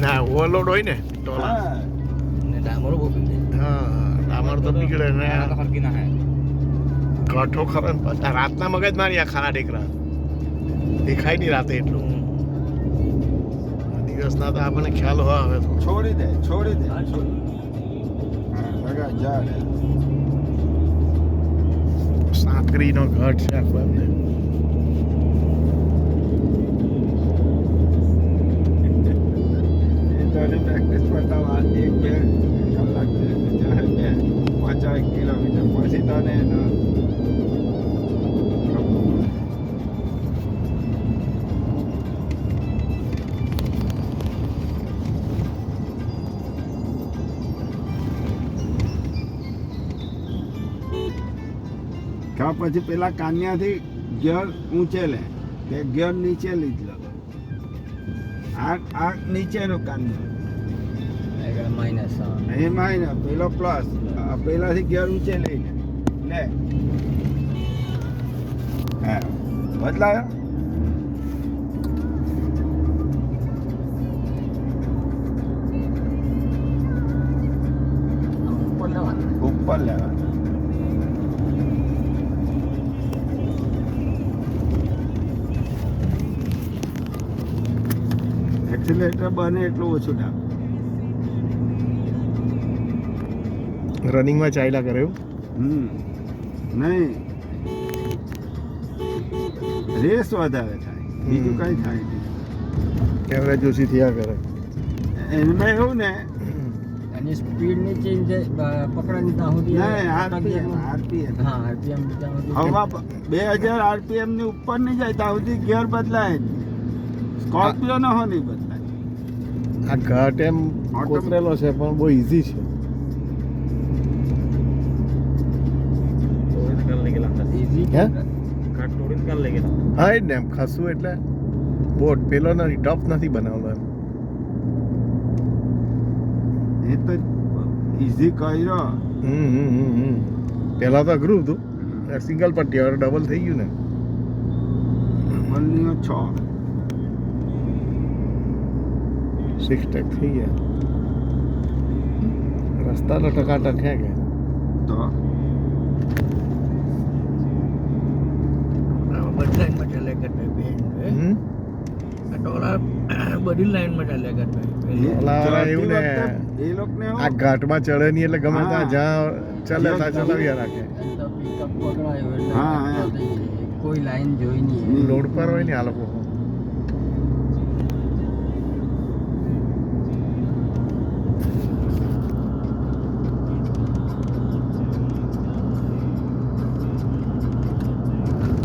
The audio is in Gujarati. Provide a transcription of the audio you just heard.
ના ઓવરલોડ હોય ને ટોલા ને ડામરો બહુ પીડે હા ડામર તો નીકળે ને. ફરકી ના હે. કાઠો પાછા. રાતના મગજ મારી આ ખાના ટેકરા દેખાય નહીં રાતે એટલું. દિવસના તો આપણને ખ્યાલ હોય હવે તો. છોડી દે છોડી દે. લગા જા. સાંકરીનો ઘાટ છે આખો એમને પ્રેક્ટિસ કરતા વાર એક બે કલાક ચાર બે પચાસ કિલોમીટર પછી તને એના પછી પેલા કાન્યાથી ગિયર ઊંચે લે ગિયર નીચે લીધો આ આ નીચેનો કાન્યો આગળ માઇનસ એ ને પેલો પ્લસ પેલાથી ગેર ઊંચે લઈને લે. હા. બદલાયો? ઉપર લેવાનું. ઉપર લેવાનું. એક્સિલેટર બને એટલું ઓછું ડાક. રનિંગમાં ચાલ્યા કરે એવું? હમ. નહીં. રેસ વધારે થાય. બીજું કંઈ થાય નહીં. એવરેજ ઓછી થયા કરે. એમાં એવું ને. એની સ્પીડની ચેન્જ પકડવાની ત્યાં સુધી નહીં આરપીએમ આરપીએમ. હા આરપીએમ હવા બે હજાર આરપીએમની ઉપર નહીં જાય ત્યાં સુધી ગિયર બદલાય સ્કોર્પિયો નો હો નહીં બદલાય આ ઘાટ એમ કોતરેલો છે પણ બહુ ઈઝી છે. ઈઝી હે? એ ને એમ ખાસું એટલે. બોટ પેલો નથી ટફ નથી બનાવેલો એમ. એ તો ઈઝી કર્યો. હમ હમ હમ હમ. પહેલા તો અઘરું હતું. સિંગલ પટ્ટી હવે ડબલ થઈ ગયું ને. ડબલની છ. સિક્સ ટેક થઈ ગયા. રસ્તા તો? ટકાટક છે કે તો બધી લાઈનમાં ચાલ્યા કરતા બે હમ બધી લાઈનમાં ચાલ્યા કરતા એ ઓલા વાળા એવું ને, એ લોકોને આ ઘાટમાં ચડે નહીં એટલે ગમે ત્યાં જ્યાં ચાલે ત્યાં ચલાવ્યા રાખે. હા. કોઈ લાઈન જોઈ નહીં. લોડ પર હોય ને આ લોકો.